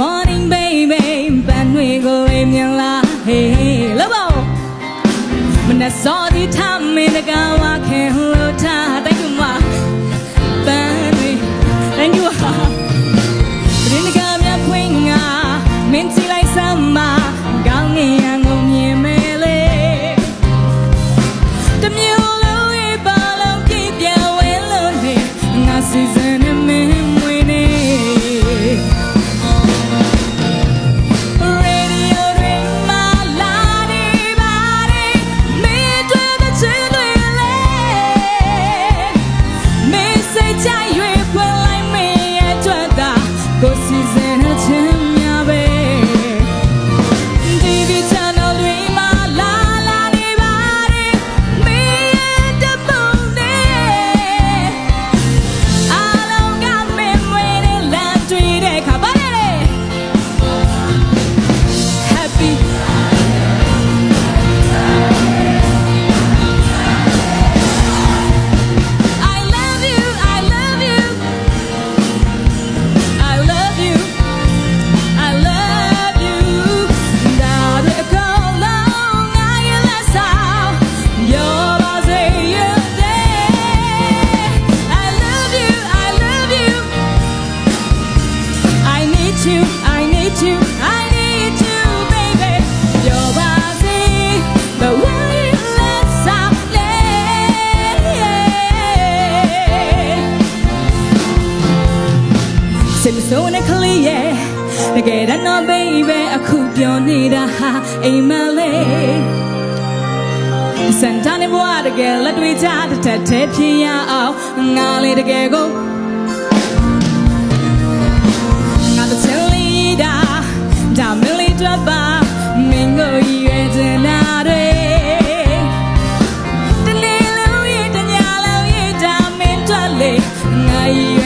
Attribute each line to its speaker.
Speaker 1: morning baby ပန်းတွေကိုလေးမြင်လာ hey hey လောဘောမနဲ့စောဒီထားမင်းတကားဝခင်လို့ထား thank you ma ပန်းတွေ thank you ဟာရင်တကားမြခွင်းငါမင်းစီလိုက်စမ်းမကောင်းနေရငုံမြင်မဲလေတမျိုးလုံးရဲ့ပါလုံးပြည့်ပြဝဲလို့နေငါစီစဉ်နေမင်း တကယ်တော့ baby အခုပြောနေတာဟာအိမ်မလေးစံတန်ဘွားတကယ်လက်တွေ့ကြတစ်သက်သေးဖြစ်ရအောင်ငါလေးတကယ်ကိုငါတစ်ချက်လေးဒါဒါမလီတော့ပါမင်းကိုရွေးတဲ့နာတွေတနေ့လုံးရဲ့တညလုံးရဲ့ဒါမင်းထွက်လေငါရွေး